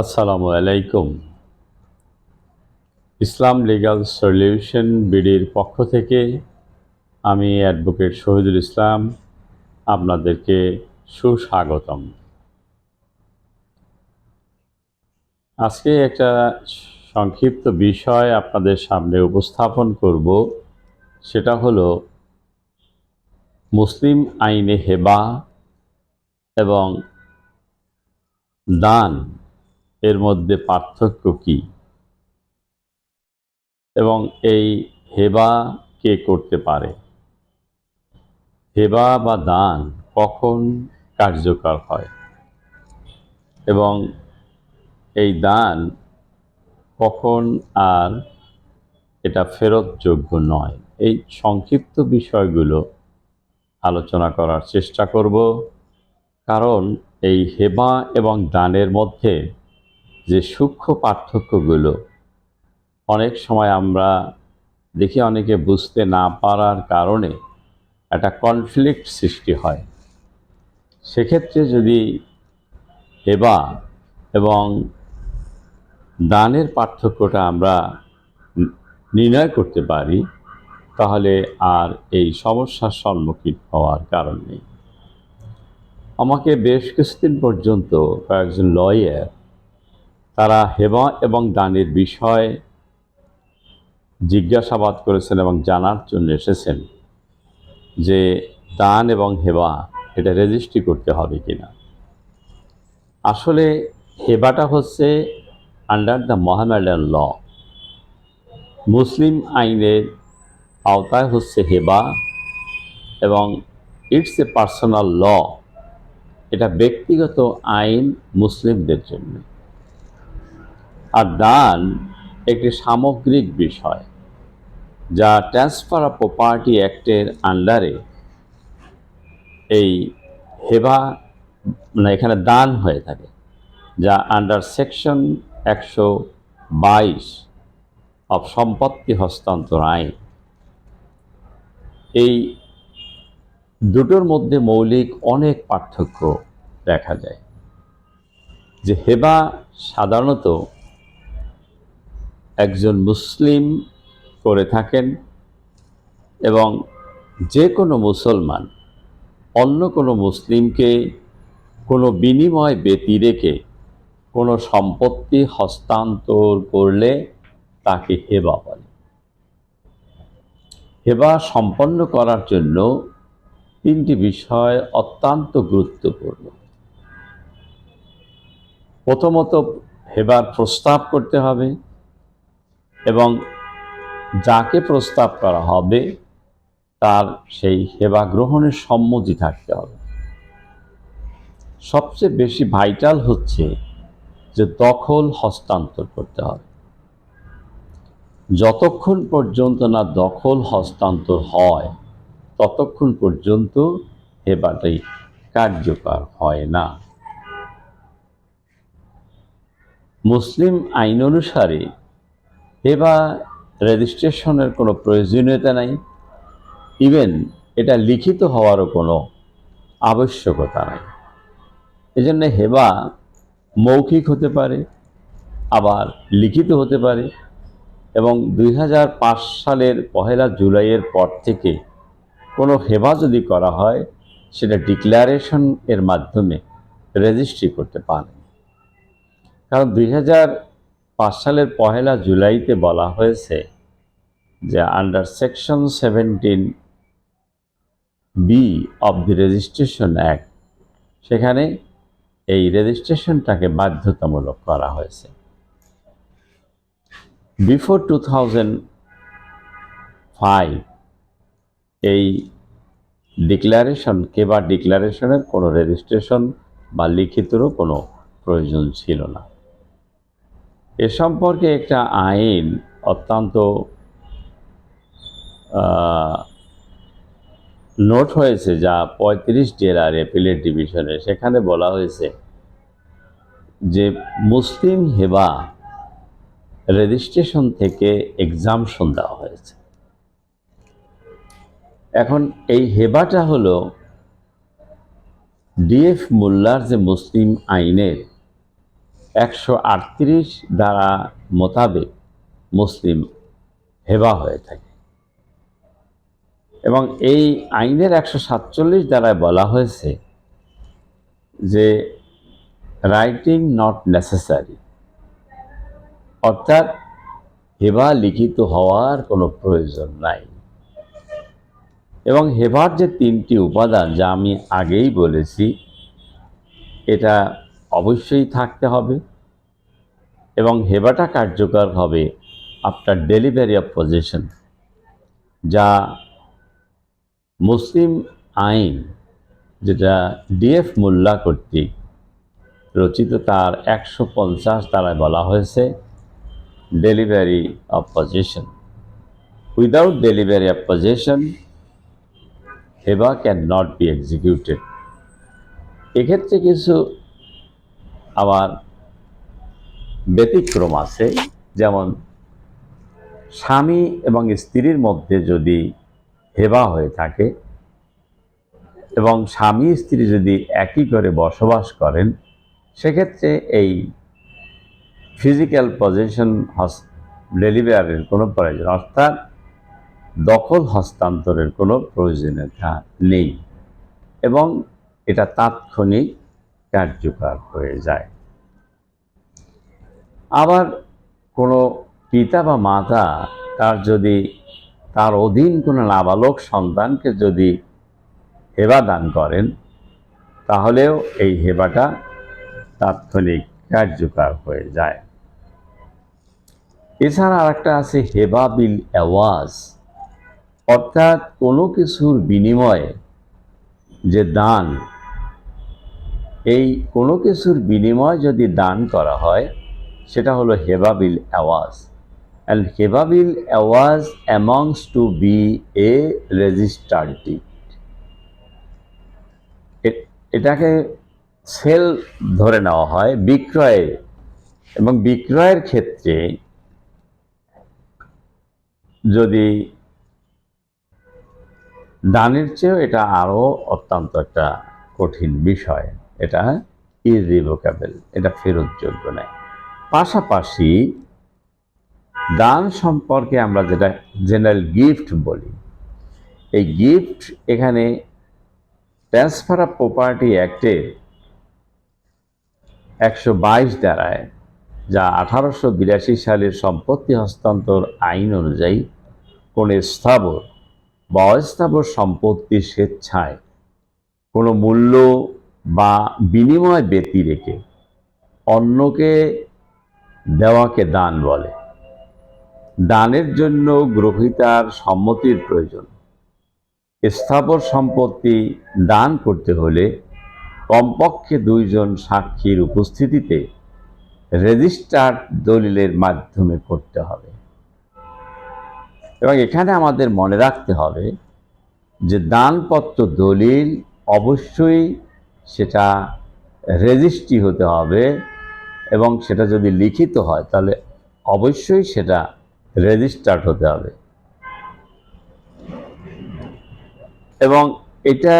আসসালামু আলাইকুম। ইসলাম legal solution বিডির পক্ষ থেকে আমি অ্যাডভোকেট শহীদুল ইসলাম আপনাদেরকে সুস্বাগতম। আজকে একটা সংক্ষিপ্ত বিষয় আপনাদের সামনে উপস্থাপন করব, সেটা হলো মুসলিম আইনে হেবা এবং দান। এর মধ্যে পার্থক্য কি? এবং এই হেবা কে করতে পারে? হেবা বা দান কখন কার্যকর হয়? এবং এই দান কখন আর এটা ফেরতযোগ্য নয়? এই সংক্ষিপ্ত বিষয়গুলো আলোচনা করার চেষ্টা করব। কারণ এই হেবা এবং দানের মধ্যে যে সূক্ষ্ম পার্থক্যগুলো অনেক সময় আমরা দেখি অনেকে বুঝতে না পারার কারণে একটা কনফ্লিক্ট সৃষ্টি হয়। সেক্ষেত্রে যদি হেবা এবং দানের পার্থক্যটা আমরা নির্ণয় করতে পারি, তাহলে আর এই সমস্যার সম্মুখীন হওয়ার কারণ নেই। আমাকে বেশ কিছুদিন পর্যন্ত কয়েকজন লয়ার তারা হেবা এবং দানের বিষয় জিজ্ঞাসাবাদ করেছেন এবং জানার জন্য এসেছেন যে দান এবং হেবা এটা রেজিস্ট্রি করতে হবে কিনা। আসলে হেবাটা হচ্ছে under the Mohammedan law Muslim আইনের আওতায় হচ্ছে হেবা এবং ইটস এ পার্সোনাল ল এটা ব্যক্তিগত আইন মুসলিমদের জন্য। দান একটি সামগ্রিক বিষয় যা ট্রান্সফার অফ প্রপার্টি অ্যাক্টের আন্ডারে এই হেবা মানে এখানে দান হয়ে থাকে, যা আন্ডার সেকশন একশো বাইশ অফ সম্পত্তি হস্তান্তর আইন। এই দুটোর মধ্যে মৌলিক অনেক পার্থক্য দেখা যায়। যে হেবা সাধারণত একজন মুসলিম করে থাকেন এবং যে কোনো মুসলমান অন্য কোনো মুসলিমকে কোনো বিনিময় ব্যতি রেখে কোনো সম্পত্তি হস্তান্তর করলে তাকে হেবা বলে। হেবা সম্পন্ন করার জন্য তিনটি বিষয় অত্যন্ত গুরুত্বপূর্ণ। প্রথমত হেবার প্রস্তাব করতে হবে। এবং যাকে প্রস্তাব করা হবে, তার সেই সেবা গ্রহণের সম্মতি থাকতে হবে। সবচেয়ে বেশি ভাইটাল হচ্ছে যে দখল হস্তান্তর করতে হবে। যতক্ষণ পর্যন্ত না দখল হস্তান্তর হয়, ততক্ষণ পর্যন্ত হেবাটাই কার্যকর হয় না। মুসলিম আইন অনুসারে হেবা রেজিস্ট্রেশনের কোনো প্রয়োজনীয়তা নাই। ইভেন এটা লিখিত হওয়ারও কোনো আবশ্যকতা নাই। এজন্য হেবা মৌখিক হতে পারে, আবার লিখিত হতে পারে এবং দুই হাজার পাঁচ সালের পহেলা জুলাইয়ের পর থেকে কোনো হেবা যদি করা হয়, সেটা ডিক্লারেশন এর মাধ্যমে রেজিস্ট্রি করতে পারেন। কারণ দুই হাজার পাঁচ সালের পহেলা জুলাইতে বলা হয়েছে যে under section seventeen B of the registration act সেখানে এই রেজিস্ট্রেশনটাকে বাধ্যতামূলক করা হয়েছে। বিফোর টু থাউজেন্ড ফাইভ এই ডিক্লারেশনকে বা ডিক্লারেশনের কোনো রেজিস্ট্রেশন বা লিখিতরও কোনো প্রয়োজন ছিল না। এ সম্পর্কে একটা আইন অত্যন্ত নোট হয়েছে যা পঁয়ত্রিশ জেলার অ্যাপিলেট ডিভিশনে। সেখানে বলা হয়েছে যে মুসলিম হেবা রেজিস্ট্রেশন থেকে এক্সামশন দেওয়া হয়েছে। এখন এই হেবাটা হলো ডিএফ মোল্লার যে মুসলিম আইনের একশো আটত্রিশ দ্বারা মোতাবেক মুসলিম হেবা হয়ে থাকে। এবং এই আইনের একশো সাতচল্লিশ দ্বারায় বলা হয়েছে যে রাইটিং নট নেসেসারি, অর্থাৎ হেবা লিখিত হওয়ার কোনো প্রয়োজন নাই। এবং হেবার যে তিনটি উপাদান যা আমি আগেই বলেছি, এটা অবশ্যই থাকতে হবে এবং হেবাটা কার্যকর হবে আফটার ডেলিভারি অফ পজিশন। যা মুসলিম আইন, যেটা ডিএফ মোল্লা কর্তৃক রচিত, তার একশো পঞ্চাশ দ্বারায় বলা হয়েছে, delivery of position. Without delivery of position, hiba can not be executed. এক্ষেত্রে কিছু আবার ব্যতিক্রম আছে। যেমন স্বামী এবং স্ত্রীর মধ্যে যদি হেবা হয়ে থাকে এবং স্বামী স্ত্রী যদি একই করে বসবাস করেন, সেক্ষেত্রে এই ফিজিক্যাল পজিশন হস ডেলিভারির কোনো প্রয়োজন, অর্থাৎ দখল হস্তান্তরের কোনো প্রয়োজনীয়তা নেই। এবং এটা তাৎক্ষণিক কার্যকর হয়ে যায়। আবার কোনো পিতা বা মাতা তার যদি, তার অধীন কোনো নাবালক সন্তানকে যদি হেবা দান করেন, তাহলেও এই হেবাটা তাৎক্ষণিক কার্যকর হয়ে যায়। এছাড়া আরেকটা আছে হেবা বিল অ্যাওয়াজ। অর্থাৎ কোনো কিছুর বিনিময়ে যে দান এই কোনো কিছুর বিনিময় যদি দান করা হয়, সেটা হলো হেবাবিল অ্যাওয়াজ অ্যান্ড হেবাবিল অ্যাওয়াজ amongst to be a registered deed এটাকে সেল ধরে নেওয়া হয় বিক্রয়ে এবং বিক্রয়ের ক্ষেত্রে যদি দানের চেয়েও এটা আরও অত্যন্ত একটা কঠিন বিষয়। এটা ইরিভোকেবল এটা ফেরতযোগ্য নয়। পাশাপাশি দান সম্পর্কে আমরা যেটা জেনারেল গিফট বলি, এই গিফট এখানে ট্রান্সফার অফ প্রপার্টি অ্যাক্টের একশো বাইশ দ্বারায়, যা আঠারোশো বিরাশি সালের সম্পত্তি হস্তান্তর আইন অনুযায়ী কোনো স্থাবর বা অস্থাবর সম্পত্তি স্বেচ্ছায় কোনো মূল্য বা বিনিময় ব্যতি রেখে অন্যকে দেওয়াকে দান বলে। দানের জন্য গ্রহিতার সম্মতির প্রয়োজন। স্থাবর সম্পত্তি দান করতে হলে কমপক্ষে দুইজন সাক্ষীর উপস্থিতিতে রেজিস্টার্ড দলিলের মাধ্যমে করতে হবে। এবং এখানে আমাদের মনে রাখতে হবে যে দানপত্র দলিল অবশ্যই সেটা রেজিস্ট্রি হতে হবে এবং সেটা যদি লিখিত হয়, তাহলে অবশ্যই সেটা রেজিস্টার্ড হতে হবে। এবং এটা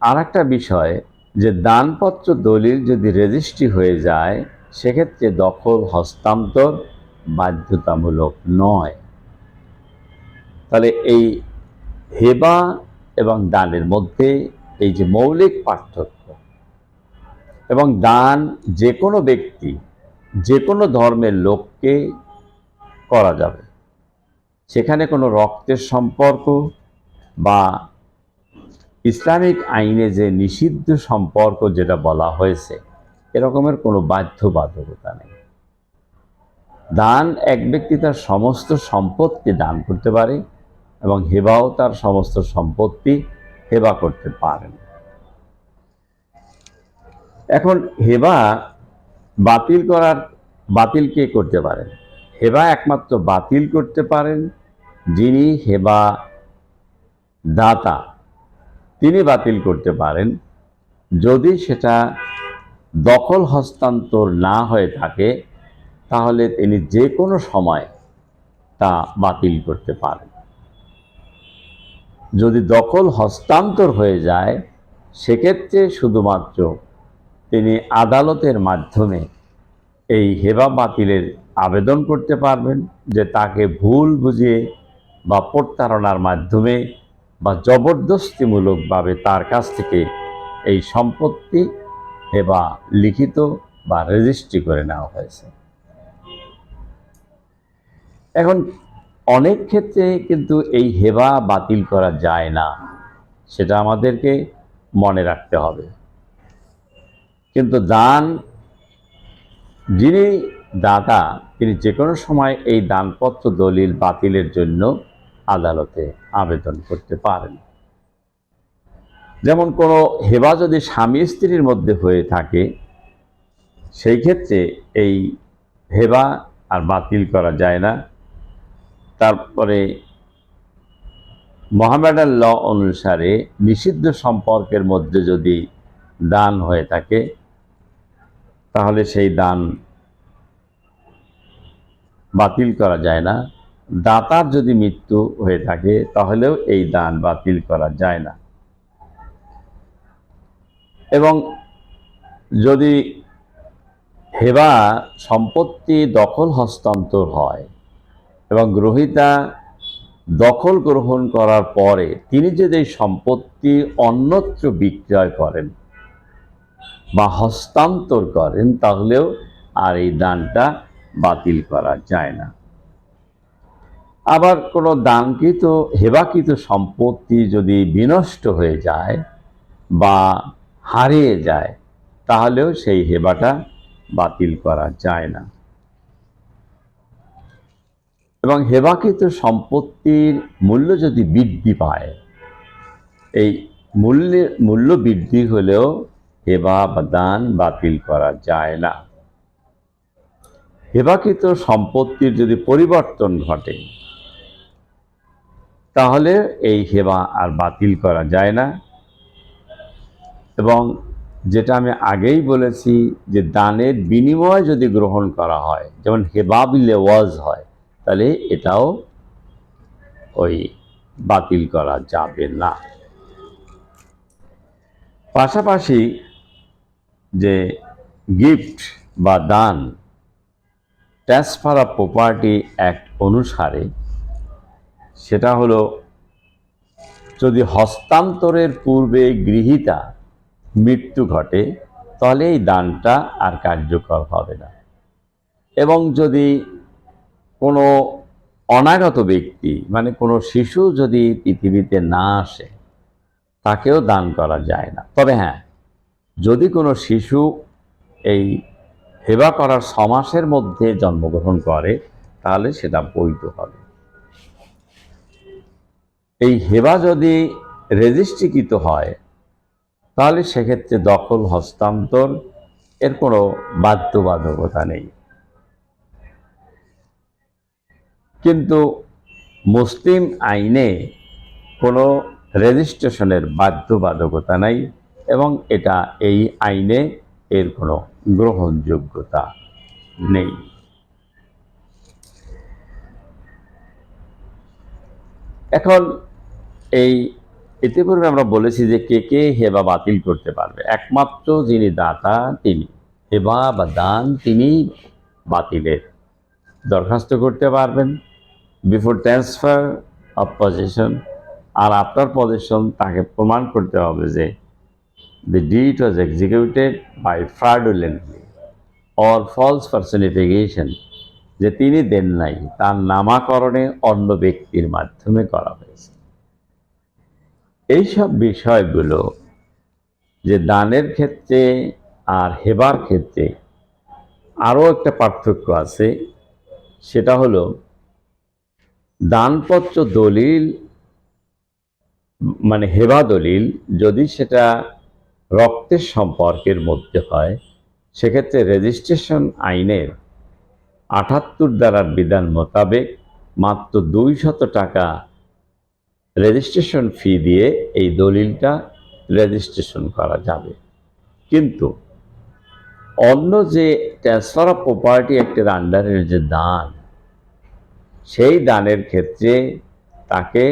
আর একটা বিষয় যে দানপত্র দলিল যদি রেজিস্ট্রি হয়ে যায়, সেক্ষেত্রে দখল, হস্তান্তর বাধ্যতামূলক নয়। তাহলে এই হেবা এবং দানের মধ্যে এই যে মৌলিক পার্থক্য এবং দান যে কোনো ব্যক্তি যে কোনো ধর্মের লোককে করা যাবে। সেখানে কোনো রক্তের সম্পর্ক বা ইসলামিক আইনে যে নিষিদ্ধ সম্পর্ক যেটা বলা হয়েছে, এরকমের কোনো বাধ্যবাধকতা নেই। দান এক ব্যক্তি তার সমস্ত সম্পত্তি দান করতে পারে এবং হেবাও তার সমস্ত সম্পত্তি হেবা করতে পারেন এখন হেবা বাতিল করার, বাতিল কে করতে পারেন? হেবা একমাত্র বাতিল করতে পারেন যিনি হেবা দাতা। তিনি বাতিল করতে পারেন যদি সেটা দখল হস্তান্তর না হয়ে থাকে, তাহলে তিনি যে কোনো সময় তা বাতিল করতে পারেন। যদি দখল হস্তান্তর হয়ে যায়, সেক্ষেত্রে শুধুমাত্র তিনি আদালতের মাধ্যমে এই হেবা বাতিলের আবেদন করতে পারবেন যে তাকে ভুল বুঝিয়ে বা প্রতারণার মাধ্যমে বা জবরদস্তিমূলকভাবে তার কাছ থেকে এই সম্পত্তি হেবা লিখিত বা রেজিস্ট্রি করে নেওয়া হয়েছে। এখন অনেক ক্ষেত্রে কিন্তু এই হেবা বাতিল করা যায় না, সেটা আমাদেরকে মনে রাখতে হবে। কিন্তু দান, যিনি দাতা, তিনি যে কোনো সময় এই দানপত্র দলিল বাতিলের জন্য আদালতে আবেদন করতে পারেন। যেমন কোনো হেবা যদি স্বামী স্ত্রীর মধ্যে হয়ে থাকে, সেই ক্ষেত্রে এই হেবা আর বাতিল করা যায় না। তারপরে মোহামেডান ল অনুসারে নিষিদ্ধ সম্পর্কের মধ্যে যদি দান হয়ে থাকে তাহলে সেই দান বাতিল করা যায় না। দাতার যদি মৃত্যু হয়ে থাকে, তাহলেও এই দান বাতিল করা যায় না। এবং যদি হেবা সম্পত্তি দখল হস্তান্তর হয় এবং গ্রহিতা দখল গ্রহণ করার পরে তিনি যদি সম্পত্তি অন্যত্র বিক্রয় করেন বা হস্তান্তর করেন, তাহলেও আর এই দানটা বাতিল করা যায় না। আবার কোনো দানকৃত, হেবাকৃত সম্পত্তি যদি বিনষ্ট হয়ে যায় বা হারিয়ে যায়, তাহলেও সেই হেবাটা বাতিল করা যায় না। এবং হেবাকৃত সম্পত্তির মূল্য যদি বৃদ্ধি পায়, এই মূল্যের মূল্য বৃদ্ধি হলেও হেবা বা দান বাতিল করা যায় না। হেবাকৃত সম্পত্তির যদি পরিবর্তন ঘটে, তাহলে এই হেবা আর বাতিল করা যায় না। এবং যেটা আমি আগেই বলেছি যে দানের বিনিময় যদি গ্রহণ করা হয়, যেমন হেবা বিলে ওয়াজ হয়, তাহলে এটাও ওই বাতিল করা যাবে না। পাশাপাশি যে গিফট বা দান ট্রান্সফার অফ প্রপার্টি অ্যাক্ট অনুসারে সেটা হলো যদি হস্তান্তরের পূর্বে গৃহীতা মৃত্যু ঘটে, তাহলে এই দানটা আর কার্যকর হবে না। এবং যদি কোনো অনাগত ব্যক্তি মানে কোনো শিশু যদি পৃথিবীতে না আসে, তাকেও দান করা যায় না। তবে হ্যাঁ যদি কোনো শিশু এই হেবা করার ছমাসের মধ্যে জন্মগ্রহণ করে, তাহলে সেটা বৈধ হবে। এই হেবা যদি রেজিস্ট্রিকৃত হয়, তাহলে সেক্ষেত্রে দখল, হস্তান্তর, এর কোনো বাধ্যবাধকতা নেই। কিন্তু মুসলিম আইনে কোনো রেজিস্ট্রেশনের বাধ্যবাধকতা নাই। এবং এটা এই আইনে এর কোনো গ্রহণযোগ্যতা নেই। এখন এই ইতিপূর্বে আমরা বলেছি যে কে কে হেবা বাতিল করতে পারবে। একমাত্র যিনি দাতা, তিনি। হেবা বা দান তিনি বাতিলের দরখাস্ত করতে পারবেন। Before transfer of position. R after position তাকে প্রমাণ করতে হবে যে the deed was executed by fraudulently. Or false personification যে তিনি দেন নাই, তার নামাকরণে অন্য ব্যক্তির মাধ্যমে করা হয়েছে। এইসব বিষয়গুলো যে দানের ক্ষেত্রে আর হেবার ক্ষেত্রে আরও একটা পার্থক্য আছে, সেটা হলো দানপত্র দলিল মানে হেবা দলিল, যদি সেটা রক্তের সম্পর্কের মধ্যে হয়, সেক্ষেত্রে রেজিস্ট্রেশন আইনের আটাত্তর দ্বারার বিধান মোতাবেক মাত্র দুই শত টাকা রেজিস্ট্রেশন ফি দিয়ে এই দলিলটা রেজিস্ট্রেশন করা যাবে। কিন্তু অন্য যে ট্রান্সফার অফ প্রপার্টি অ্যাক্টের আন্ডারের যে দান, সেই দানের ক্ষেত্রে তাকে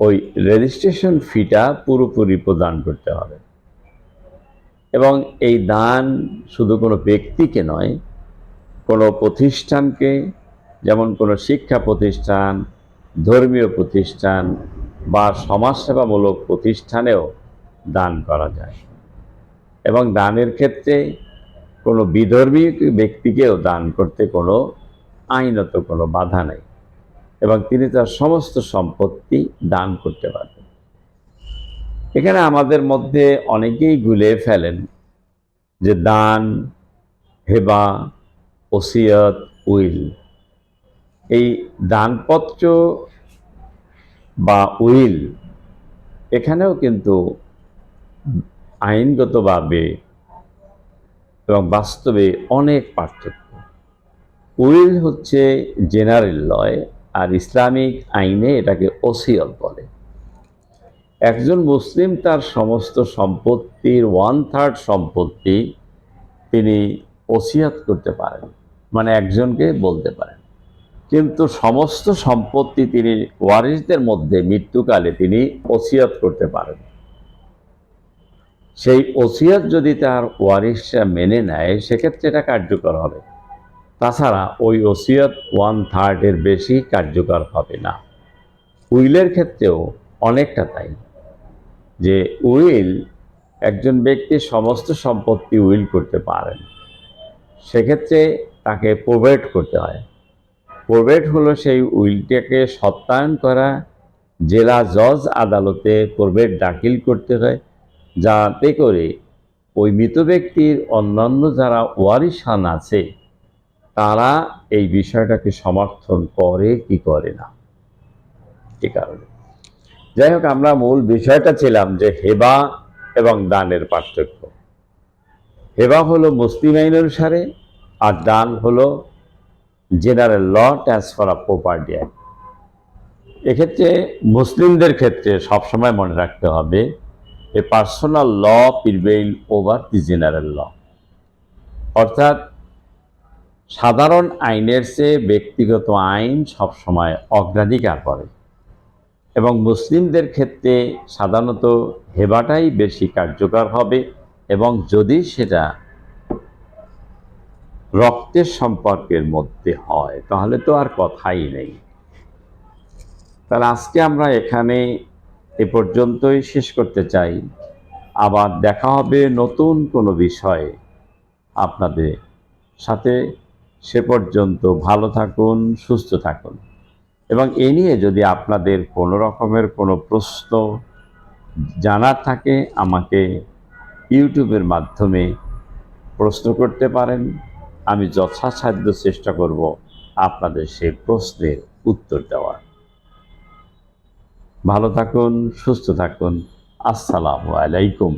ওই রেজিস্ট্রেশন ফিটা পুরোপুরি প্রদান করতে হবে। এবং এই দান শুধু কোনো ব্যক্তিকে নয়, কোনো প্রতিষ্ঠানকে, যেমন কোনো শিক্ষা প্রতিষ্ঠান, ধর্মীয় প্রতিষ্ঠান বা সমাজসেবামূলক প্রতিষ্ঠানেও দান করা যায়। এবং দানের ক্ষেত্রে কোনো বিধর্মী ব্যক্তিকেও দান করতে কোনো আইনত কোনো বাধা নেই। এবং তিনি তার সমস্ত সম্পত্তি দান করতে পারবেন। এখানে আমাদের মধ্যে অনেকেই গুলে ফেলেন যে দান, হেবা, ওসিয়ত, উইল। এই দানপত্র বা উইল এখানেও কিন্তু আইনগতভাবে এবং বাস্তবে অনেক পার্থক্য। উইল হচ্ছে জেনারেল লয় আর ইসলামিক আইনে এটাকে ওসিয়ত বলে। একজন মুসলিম তার সমস্ত সম্পত্তির ওয়ান থার্ড সম্পত্তি তিনি ওসিয়াত করতে পারেন মানে একজনকে বলতে পারেন। কিন্তু সমস্ত সম্পত্তি তিনি ওয়ারিসদের মধ্যে মৃত্যুকালে তিনি ওসিয়াত করতে পারেন। সেই ওসিয়াত যদি তার ওয়ারিসরা মেনে নেয়, সেক্ষেত্রে এটা কার্যকর হবে। তাছাড়া ওই ওসিয়ত ওয়ান থার্ডের বেশি কার্যকর হবে না। উইলের ক্ষেত্রেও অনেকটা তাই, যে উইল একজন ব্যক্তি সমস্ত সম্পত্তি উইল করতে পারেন। সেক্ষেত্রে তাকে প্রোভাইড করতে হয়। প্রোভাইড হলো সেই উইলটাকে সত্যায়ন করা, জেলা জজ আদালতে প্রোভাইড দাখিল করতে হয়, যাতে করে ওই মৃত ব্যক্তির অন্যান্য যারা ওয়ারিশান আছে তারা এই বিষয়টাকে সমর্থন করে কি করে না? এ কারণে। যাই হোক, আমরা মূল বিষয়টা ছিলাম যে হেবা এবং দানের পার্থক্য। হেবা হলো মুসলিম আইন অনুসারে, আর দান হলো general law transfer of property act. এক্ষেত্রে মুসলিমদের ক্ষেত্রে সবসময় মনে রাখতে হবে, a personal law prevail over the general law. অর্থাৎ সাধারণ আইনের চেয়ে ব্যক্তিগত আইন সবসময় অগ্রাধিকার করে। এবং মুসলিমদের ক্ষেত্রে সাধারণত হেবাটাই বেশি কার্যকর হবে এবং যদি সেটা রক্তের সম্পর্কের মধ্যে হয়, তাহলে তো আর কথাই নেই। তাহলে আজকে আমরা এখানে এ পর্যন্তই শেষ করতে চাই। আবার দেখা হবে নতুন কোনো বিষয়ে আপনাদের সাথে। সে পর্যন্ত ভালো থাকুন, সুস্থ থাকুন। এবং এ নিয়ে যদি আপনাদের কোনো রকমের কোনো প্রশ্ন জানার থাকে, আমাকে ইউটিউবের মাধ্যমে প্রশ্ন করতে পারেন। আমি যথাসাধ্য চেষ্টা করব আপনাদের সেই প্রশ্নের উত্তর দেওয়ার। ভালো থাকুন, সুস্থ থাকুন। আসসালামু আলাইকুম।